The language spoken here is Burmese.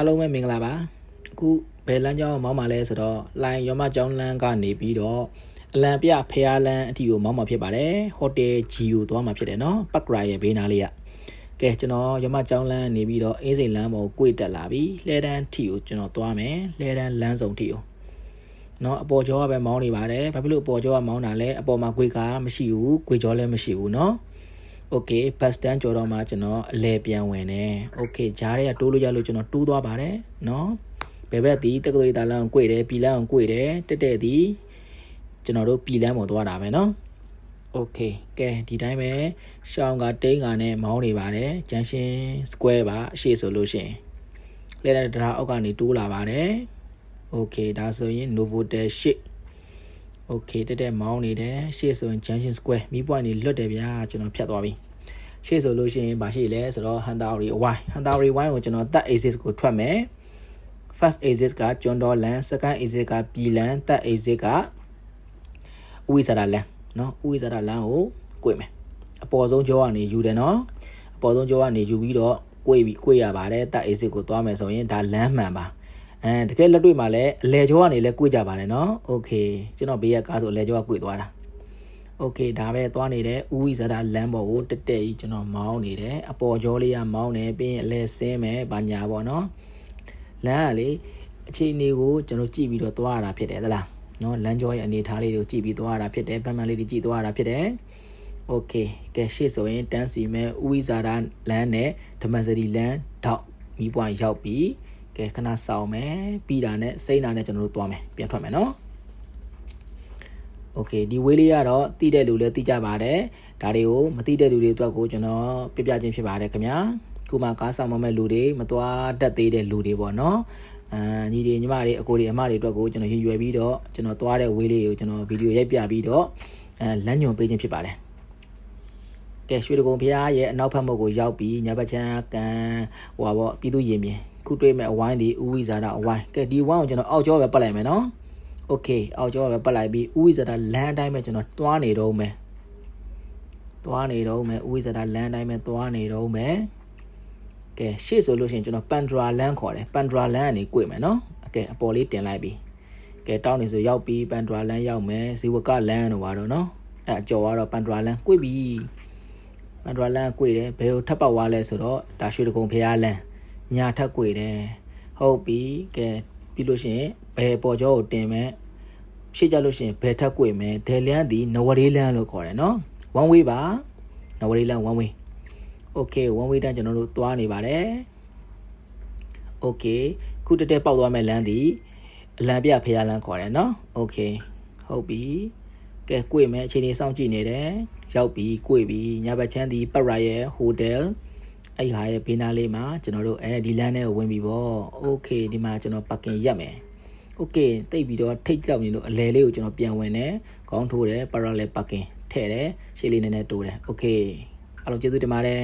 အားလုံးပဲမင်္ဂလာပါအခုဘယ်လမ်းကြောင်းမောင်းမှာလဲဆိုတော့လိုင်ရောမကျောင်းလမ်းကနေပြီးတော့အလံပြဖျားလန်းအတီကိုမောင်းမှာဖြစ်ပါတယ်ဟိုတယ်ဂျီကိုသွားမှာဖြစ်တယ်နော်ပတ်ကရာရဲ့ဘေးနားလေးကကဲကျွန်တော်ရမကျောင်းလန်းနေပြီးတော့အေးစိန်လမ်းပေါ်ကိုတက်လာပြီလှဲတန်းထီကိုကျွန်တော်သွားမယ်လှဲတန်းလမ်းစုံထီကိုနော်အပေါ်ကျောကပဲမောင်းနေပါတယ်ဘာဖြစ်လို့အပေါ်ကျောကမောင်းတာလဲအပေါ်မှာကိုယ်ကမရှိဘူးကိုယ်ကျောလည်းမရှိဘူးနော် okay ဘတ်စတန်ကျော်တော့မှကျွန်တော်အလဲပြန်ဝင်တယ် okay ဂျားတွေကတိုးလို့ရလို့ကျွန်တော်တိုးသွားပါတယ်နော်ဘယ်ဘက်ဒီတက္ကသိုလ်တာလန်ကိုကိုွေတယ်ပြည်လန်ကိုကိုွေတယ်တက်တဲ့ဒီကျွန်တော်တို့ပြည်လန်ပေါ်သွားတာပဲနော် okay ကဲဒီတိုင်းပဲရှောင်းကတိန်းကနဲ့မောင်းနေပါတယ်ဂျန်ရှင် square ပါအရှိဆိုလို့ရှင်လဲတဲ့တရားအောက်ကနေတိုးလာပါတယ် okay ဒါဆိုရင် novotel 8 โอเคတက်တက်မောင်းနေတယ်ရှေ့ဆိုရင် junction square မီးပွိုင်နေလွတ်တယ်ဗျာကျွန်တော်ဖြတ်သွားပြီရှေ့ဆိုလို့ရှိရင်မရှိလဲဆိုတော့ Huntauri Y Huntauri Y ကိုကျွန်တော် third axis ကိုထွက်မယ် first axis ကကျွန်းတော်လန် second axis ကပြည်လန် third axis ကဥဝိဇာရလန်เนาะဥဝိဇာရလန်ကိုကိုွေမယ်အပေါ်ဆုံးကြောကနေယူတယ်เนาะအပေါ်ဆုံးကြောကနေယူပြီးတော့ကိုွေပြီးကိုွေရပါတယ် third axis ကိုသွားမယ်ဆိုရင်ဒါလမ်းမှန်ပါ အဲတကယ်လက်တွေ့မှာလည်းအလဲကြောကနေလည်း꿰ကြပါတယ်နော်โอเคကျွန်တော်ဘေးကကားဆိုအလဲကြောက꿰သွားတာโอเคဒါပဲသွားနေတယ်ဥဝိဇာရလမ်းပေါ်ကိုတက်တက်ကြီးကျွန်တော်မောင်းနေတယ်အပေါ်ကြောလေးကမောင်းနေပြီးရင်အလဲဆင်းမယ်ဘာညာပေါ့နော်လမ်းကလေအခြေအနေကိုကျွန်တော်ကြည့်ပြီးတော့သွားရတာဖြစ်တယ်သလားနော်လမ်းကြောရဲ့အနေထားလေးတွေကိုကြည့်ပြီးသွားရတာဖြစ်တယ်ဗမှန်လေးတွေကြည့်သွားရတာဖြစ်တယ်โอเคကဲရှေ့ဆိုရင်တန်းစီမဲ့ဥဝိဇာရလမ်းနဲ့ဓမ္မစရီလမ်းတောက်မီးပွိုင်းရောက်ပြီး ကဲခဏစောင်းမယ်ပြီးတာနဲ့စိမ့်တာနဲ့ကျွန်တော်တို့သွားမယ်ပြန်ထွက်မယ်နော်โอเคဒီဝေးလေးကတော့တိတဲ့လူလည်းတိကြပါတယ်ဒါတွေကိုမတိတဲ့လူတွေအတွက်ကိုကျွန်တော်ပြပြချင်းဖြစ်ပါတယ်ခင်ဗျာခုမှကားဆောင်မမဲ့လူတွေမသွားတတ်သေးတဲ့လူတွေပေါ့နော်အာညီတွေညီမတွေအကိုတွေအမတွေအတွက်ကိုကျွန်တော်ရည်ရွယ်ပြီးတော့ကျွန်တော်သွားတဲ့ဝေးလေးကိုကျွန်တော်ဗီဒီယိုရိုက်ပြပြီးတော့အဲလမ်းညွန်ပေးခြင်းဖြစ်ပါတယ်ကဲရွှေတကုံဖရားရဲ့အနောက်ဘက်မုတ်ကိုရောက်ပြီးညဘက်ချမ်းကန်ဟိုပါပေါ့ပြည်သူရင်ပြင် ခုတွေ့မဲ့အဝိုင်းဒီဥဝိဇာတာအဝိုင်းကဲဒီဝိုင်းကိုကျွန်တော်အောက်ကျောပဲပတ်လိုက်မယ်နော်โอเคအောက်ကျောပဲပတ်လိုက်ပြီးဥဝိဇာတာလမ်းအတိုင်းပဲကျွန်တော်သွားနေတော့မယ်သွားနေတော့မယ်ဥဝိဇာတာလမ်းအတိုင်းပဲသွားနေတော့မယ်ကဲရှေ့ဆိုလို့ရှိရင်ကျွန်တော်ပန်ဒရာလန်းခေါ်တယ်ပန်ဒရာလန်းကနေကြွေမယ်နော်ကဲအပေါ်လေးတင်လိုက်ပြီကဲတောင်းနေဆိုရောက်ပြီပန်ဒရာလန်းရောက်မယ်ဇီဝကလန်းတော့ပါတော့နော်အဲအကျော်ကတော့ပန်ဒရာလန်းကြွေပြီပန်ဒရာလန်းကြွေတယ်ဘယ်ကိုထပ်ပတ်သွားလဲဆိုတော့ဒါရွှေတကုံဖျားလန်း ညာထက်ကွေတယ်ဟုတ်ပြီကဲပြီးလို့ရှိရင်ဘယ်ပေါ်ကျောကိုတင်မဲ့ရှေ့ကြလို့ရှိရင်ဘယ်ထက်ကွေမဲ့ဒယ်လန်းဒီနဝရေးလန်းလို့ခေါ်တယ်နော် one way ပါနဝရေးလန်း one way okay one way တန်းကျွန်တော်တို့သွားနေပါတယ် okay ခုတက်တက်ပေါက်သွားမဲ့လမ်းဒီအလံပြဖျားလန်းခေါ်တယ်နော် okay ဟုတ်ပြီကဲကိုယ်မယ်အချိန်လေးစောင့်ကြည့်နေတယ်ရောက်ပြီကိုယ်ပြီညဘက်ချမ်းဒီပရာရဲ့ဟိုတယ် အဲ့ဟာရဲ့ဘေးနားလေးမှာကျွန်တော်တို့အဲဒီလမ်းထဲကိုဝင်ပြီပေါ့โอเคဒီမှာကျွန်တော်ပါကင်ရက်မယ်โอเคတိတ်ပြီးတော့ထိတ်ကြောက်နေလို့အလဲလေးကိုကျွန်တော်ပြန်ဝင်တယ်ခေါင်းထိုးတယ် parallel parking ထည့်တယ်ရှေ့လေးနည်းနည်းတိုးတယ်โอเคအားလုံးကျေးဇူးတင်ပါတယ်